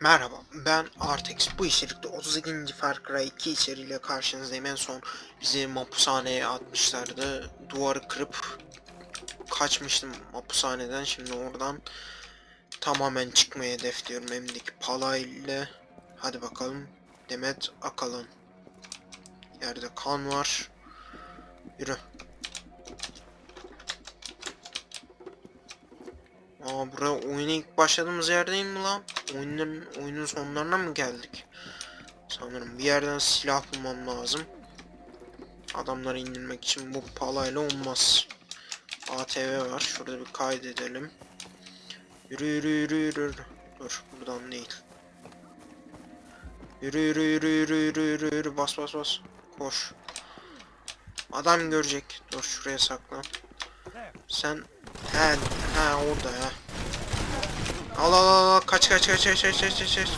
Merhaba, ben Artex. Bu içerikte 32. Far Cry 2 içeriğiyle karşınızdayım. En son bizi mapushaneye atmışlardı. Duvarı kırıp kaçmıştım mapushaneden. Şimdi oradan tamamen çıkmayı hedefliyorum. Elimdeki pala ile. Hadi bakalım. Demet Akalın. Yerde kan var. Yürü. Aa buraya oyuna ilk başladığımız yerdeyim mi lan? Oyunun, oyunun sonlarına mı geldik? Sanırım bir yerden silah bulmam lazım. Adamları indirmek için bu palayla olmaz. ATV var. Şurada bir kaydedelim. Yürü yürü yürü yürü. Dur buradan değil. Yürü yürü yürü yürü yürü yürü bas bas bas. Boş. Adam görecek. Dur şuraya saklan. Sen he he orada ya. Al al al, al. kaç kaç kaç kaç kaç kaç kaç.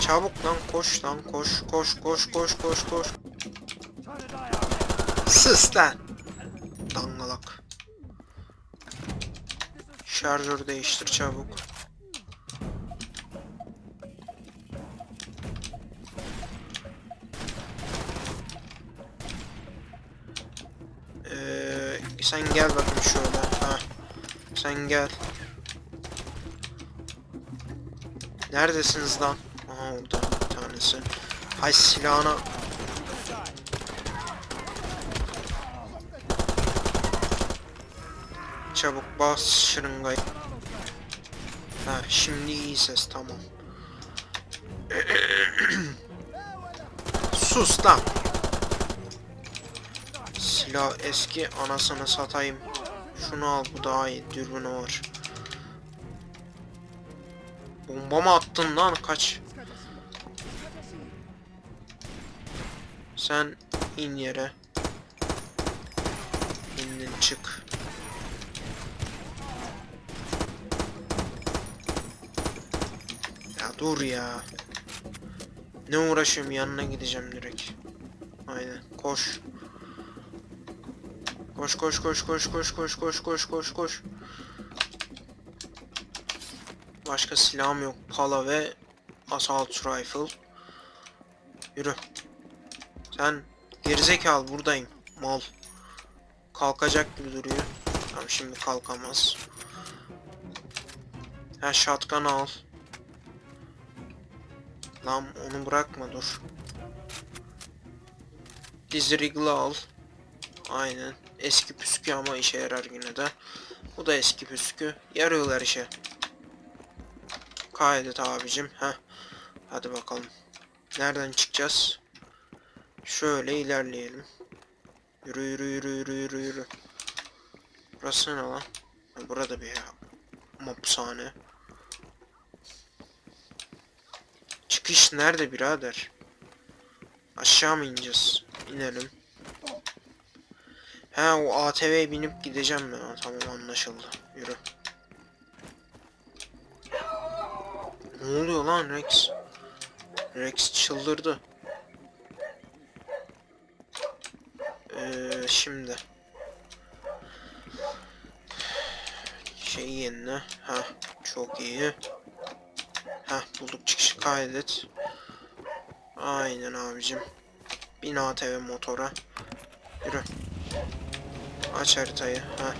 Çabuk lan koş lan koş koş koş koş koş koş. Sus lan. Dangalak. Şarjör değiştir çabuk. Gel bakayım şöyle. Ha. Sen gel. Neredesiniz lan? Aha orada bir tanesi. Hay silahına. Çabuk bas şırıngayı. Ha şimdi iyi ses tamam. Sus lan. Silah eski anasını satayım. Şunu al bu daha iyi dürbünü var. Bomba mı attın lan kaç? Sen in yere. İndin çık. Ya dur ya. Ne uğraşıyorum yanına gideceğim direkt. Aynen koş. Koş koş koş koş koş koş koş koş koş koş. Başka silahım yok. Pala ve assault rifle. Yürü. Sen gerizekalı buradayım. Mal. Kalkacak gibi duruyor. Tamam şimdi kalkamaz. Ha shotgun al. Lan onu bırakma dur. Dizriggle al. Aynen. Eski püskü ama işe yarar yine de. Bu da eski püskü. Yarıyorlar işe. Kaydet abicim. Heh. Hadi bakalım. Nereden çıkacağız? Şöyle ilerleyelim. Yürü yürü yürü yürü yürü yürü. Burası ne lan? Burada bir mapshane. Çıkış nerede birader? Aşağı mı ineceğiz? İnelim. He o ATV'ye binip gideceğim ben. Ha, Tamam anlaşıldı. Yürü. Ne oluyor lan Rex? Rex çıldırdı. Ee, şimdi. Şey yerine. Ha çok iyi. Ha bulduk çıkışı kaydet. Aynen abicim. Bin ATV motora. Yürü. Aç haritayı. Ha.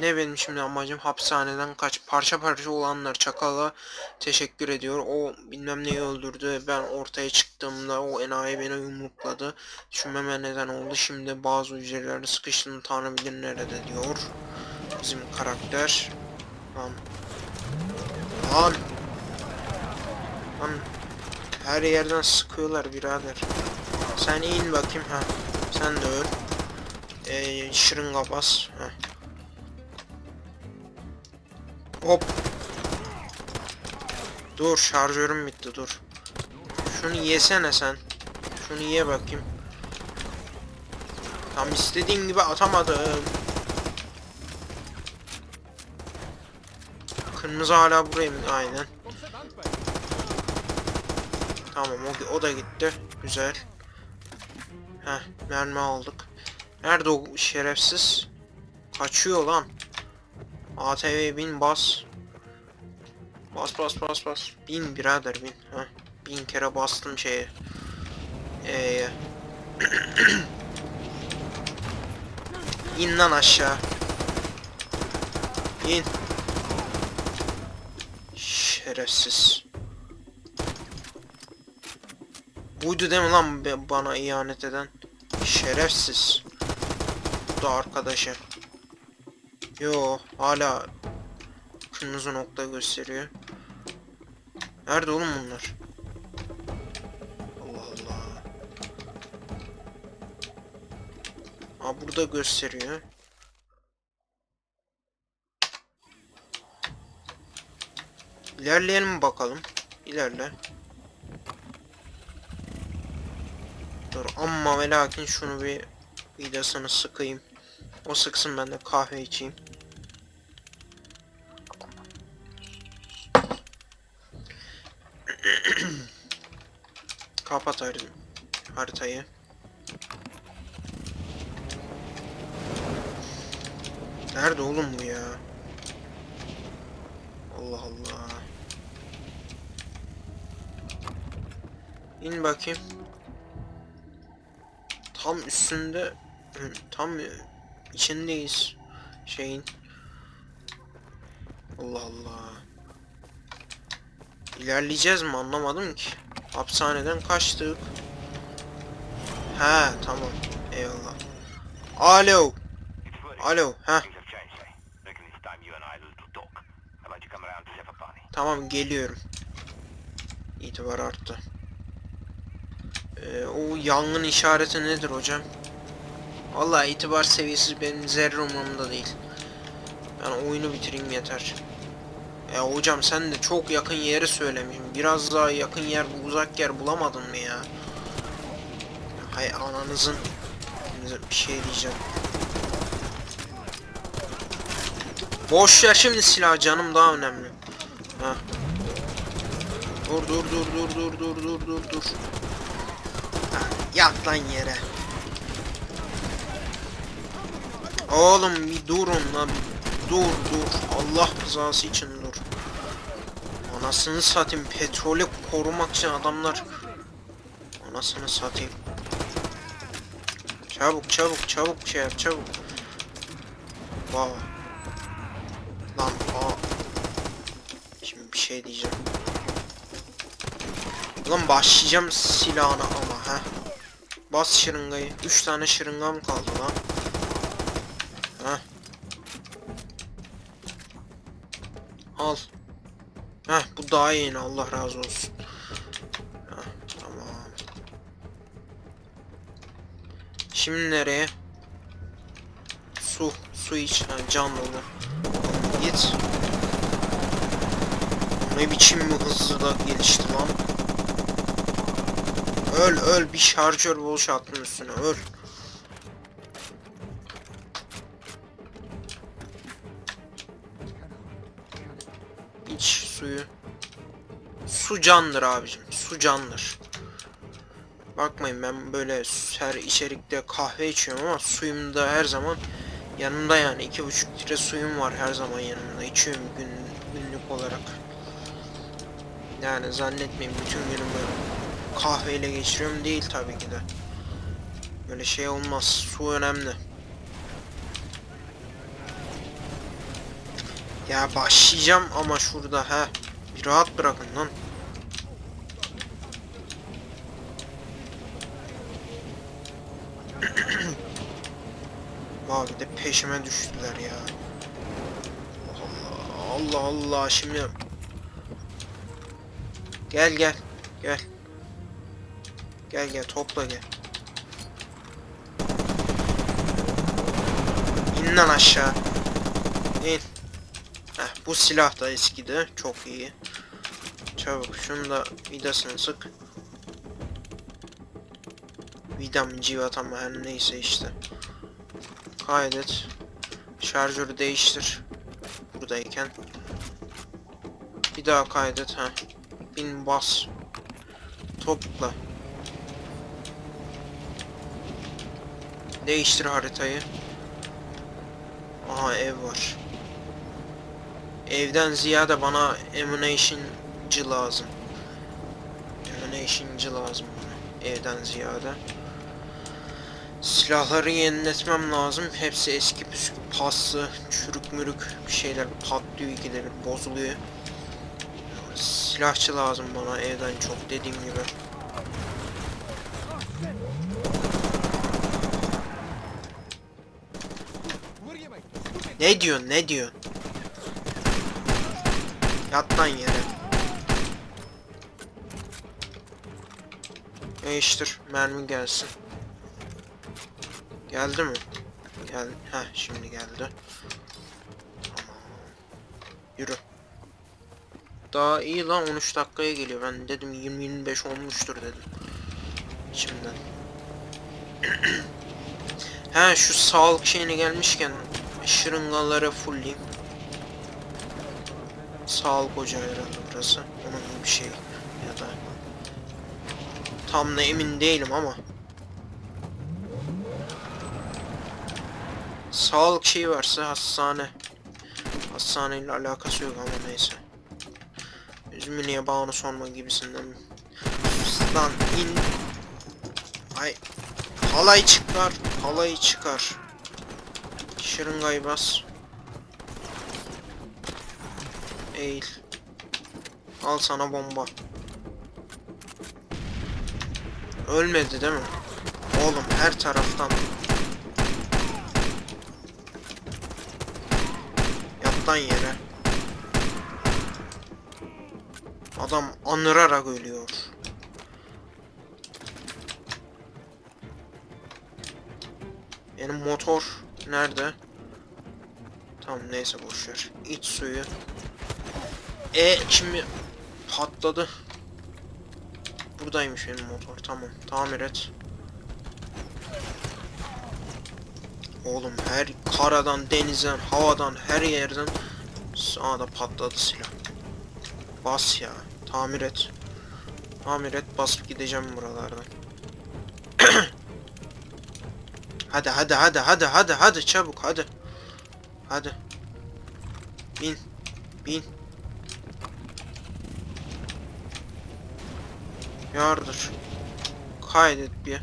Ne benim şimdi amacım hapishaneden kaç parça parça olanlar çakala teşekkür ediyor. O bilmem neyi öldürdü. Ben ortaya çıktığımda o enayi beni yumrukladı. Düşünmeme neden oldu. Şimdi bazı hücrelerde sıkıştım tanrı bilir nerede diyor. Bizim karakter. Lan. Lan. Lan. Her yerden sıkıyorlar birader. Sen in bakayım ha. Sen de öl. Ee, şırınga bas. Heh. Hop. Dur şarjörüm bitti dur. Şunu yesene sen. Şunu ye bakayım. Tam istediğim gibi atamadım. Kırmızı hala buraya? Aynen. Tamam o, o da gitti. Güzel. Heh mermi aldık. Nerede o şerefsiz? Kaçıyor lan. ATV bin bas. Bas bas bas bas. Bin birader bin. Heh. Bin kere bastım şeye. Eee. İn lan aşağı. İn. Şerefsiz. Buydu değil mi lan bana ihanet eden? Şerefsiz. Bu da arkadaşı. Yo hala kırmızı nokta gösteriyor. Nerede oğlum bunlar? Allah Allah. Aa burada gösteriyor. İlerleyelim bakalım. İlerle. Dur amma ve lakin şunu bir vidasını sıkayım. O sıksın ben de kahve içeyim. Kapat harit- haritayı. Nerede oğlum bu ya? Allah Allah. İn bakayım. Tam üstünde tam İçindeyiz. Şeyin. Allah Allah. İlerleyeceğiz mi anlamadım ki. Hapishaneden kaçtık. He tamam. Eyvallah. Alo. Alo. Ha. Tamam geliyorum. İtibar arttı. Ee, o yangın işareti nedir hocam? Vallahi itibar seviyesi benim zerre umurumda değil. Ben oyunu bitireyim yeter. Ya hocam sen de çok yakın yeri söylemişim. Biraz daha yakın yer, uzak yer bulamadın mı ya? Hay ananızın bir şey diyeceğim. Boş ver şimdi silah canım daha önemli. Ha. Dur dur dur dur dur dur dur dur dur. Yat lan yere. Oğlum bir durun lan. Dur dur. Allah rızası için dur. Anasını satayım. Petrolü korumak için adamlar. Anasını satayım. Çabuk çabuk çabuk şey yap çabuk. Vay. Lan aa. Şimdi bir şey diyeceğim. Lan başlayacağım silahına ama ha. Bas şırıngayı. 3 tane şırıngam kaldı lan. Al. Heh bu daha yeni Allah razı olsun. Heh, tamam. Şimdi nereye? Su. Su iç. Ha, can dolu. Git. Ne biçim bir hızlı da gelişti lan. Öl öl bir şarjör boş attın üstüne öl. Su candır abicim. Su candır. Bakmayın ben böyle her içerikte kahve içiyorum ama suyum da her zaman yanımda yani iki buçuk litre suyum var her zaman yanımda içiyorum gün, günlük olarak. Yani zannetmeyin bütün günümü kahveyle geçiriyorum değil tabii ki de. Böyle şey olmaz. Su önemli. Ya başlayacağım ama şurada ha. Bir rahat bırakın lan. Vay bir de peşime düştüler ya. Allah Allah Allah şimdi Gel gel gel. Gel gel topla gel. İn lan aşağı. İn. Heh, bu silah da eskidi. Çok iyi. Çabuk şunu da vidasını sık. Vida mı civata mı her neyse işte Kaydet Şarjörü değiştir Buradayken Bir daha kaydet ha Bin bas Topla Değiştir haritayı. Aha ev var. Evden ziyade bana emulation'cı lazım. Emulation'cı lazım bana. Evden ziyade. Silahları yeniletmem lazım. Hepsi eski püskü paslı, çürük mürük bir şeyler patlıyor ikide bir bozuluyor. Silahçı lazım bana evden çok dediğim gibi. Ne diyorsun ne diyorsun? Yat lan yere. Değiştir mermi gelsin. Geldi mi? Gel. Heh şimdi geldi. Yürü. Daha iyi lan 13 dakikaya geliyor. Ben dedim 20-25 olmuştur dedim. Şimdiden. He şu sağlık şeyine gelmişken şırıngaları fullleyeyim. Sağlık ocağı herhalde burası. Onun gibi bir şey. Ya da tam da emin değilim ama. Sağlık şeyi varsa hastane. Hastaneyle alakası yok ama neyse. Üzümü niye bağını sorma gibisinden. Lan in. Ay. Halay çıkar. Halay çıkar. Şırıngayı bas. Eğil. Al sana bomba. Ölmedi değil mi? Oğlum her taraftan. Yattan yere. Adam anırarak ölüyor. Benim motor nerede? Tamam neyse boşver. İç suyu. E şimdi patladı. Buradaymış benim motor. Tamam. Tamir et. Oğlum her karadan, denizden, havadan, her yerden sağda patladı silah. Bas ya. Tamir et. Tamir et basıp gideceğim buralardan. hadi hadi hadi hadi hadi hadi çabuk hadi. Hadi. Bin. Bin. Yardır. Kaydet bir.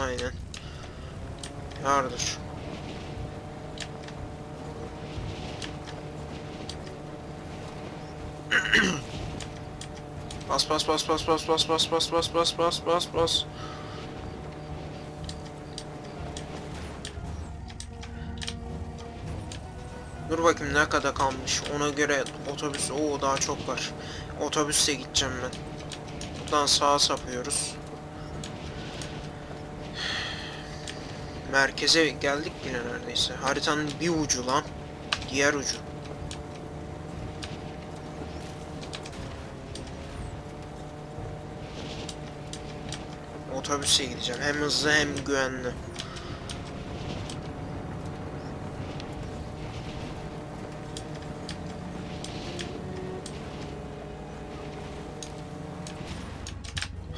Aynen. Yardır. Bas bas bas bas bas bas bas bas bas bas bas bas bas. Dur bakayım ne kadar kalmış. Ona göre otobüs o daha çok var. Otobüsle gideceğim ben. Buradan sağa sapıyoruz. Merkeze geldik yine neredeyse. Haritanın bir ucu lan. Diğer ucu. Otobüse gideceğim. Hem hızlı hem güvenli.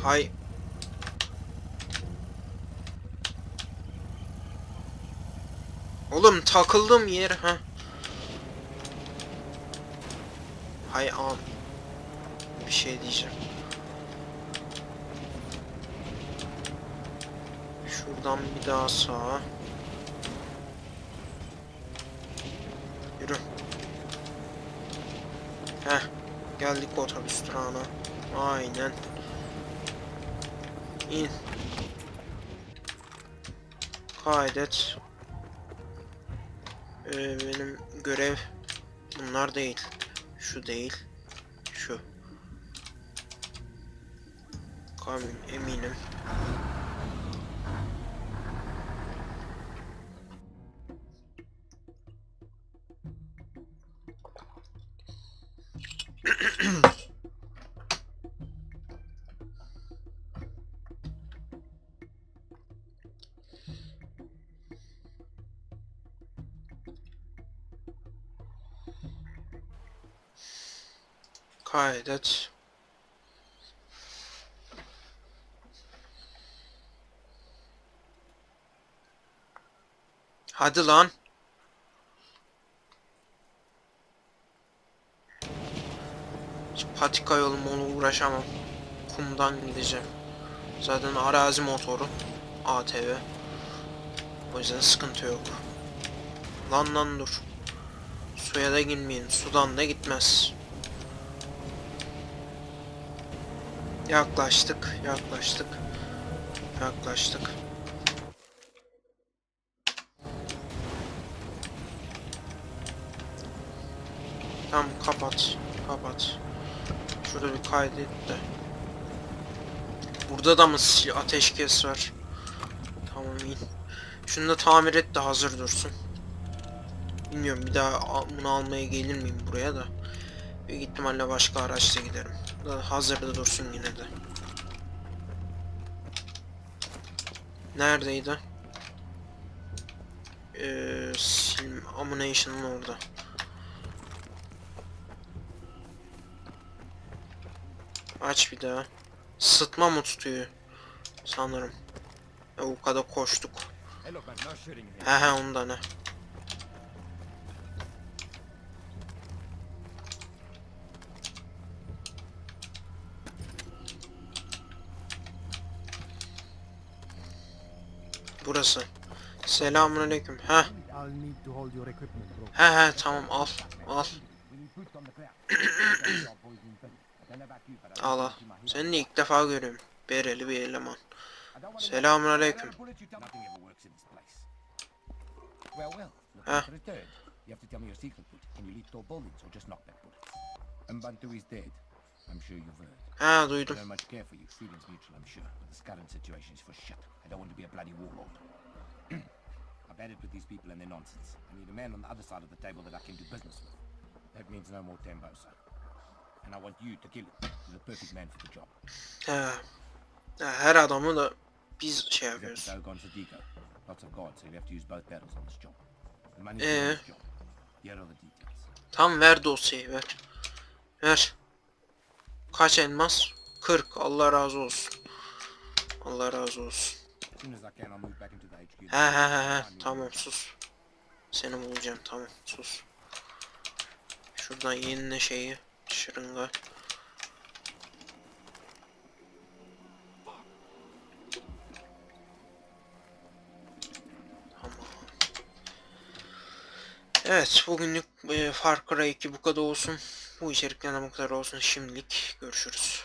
Hay. Oğlum takıldım yer ha. Hay am. Bir şey diyeceğim. Şuradan bir daha sağa. Yürü. Heh. Geldik otobüs durağına. Aynen. İn. Kaydet. Ee, benim görev bunlar değil. Şu değil. Şu. Kamyon eminim. Kaydet. Hadi lan. Patika yolum onu uğraşamam. Kumdan gideceğim. Zaten arazi motoru. ATV. O yüzden sıkıntı yok. Lan lan dur. Suya da girmeyin. Sudan da gitmez. Yaklaştık, yaklaştık. Yaklaştık. Tamam kapat. Kapat. Şurada bir kaydet de. Burada da mı si- ateşkes var? Tamam iyi. Şunu da tamir et de hazır dursun. Bilmiyorum bir daha bunu almaya gelir miyim buraya da. Büyük ihtimalle başka araçla giderim. Da hazırda dursun yine de. Neredeydi? Ee, ammunition'ın orada. Aç bir daha. Sıtma tutuyor? Sanırım. E, o kadar koştuk. He he ondan he. Burası. Selamünaleyküm. Bro. he he tamam al al. We need boots on the ground. Al al. Seni ilk defa görüyorum. Bereli bir eleman. I Ah. the third. You have to tell me your secret. Can you or just? Mbantu is dead. I'm sure you've heard. I duydum. don't much for you. Mutual, I'm sure. But this current situation is for shit. I don't want to be a bloody warlord. I've had it with these people and their nonsense. I need a man on the other side of the table that I can do business with. That means no more Tembosa. And I want you to kill him. He's the perfect man for the job. He. Ha, her adamı da biz şey yapıyoruz. Lots of guards, so you have to use both barrels on this job. The money's Eh. for this job. Here are the details. Tam ver dosyayı ver. Ver. Kaç elmas? 40. Allah razı olsun. Allah razı olsun. He he he he. Tamam sus. Seni bulacağım tamam sus. Şuradan yenile şeyi. Şırınga. Tamam. Evet bugünlük e, Far Cry 2 bu kadar olsun. Bu içeriklerden bu kadar olsun. Şimdilik görüşürüz.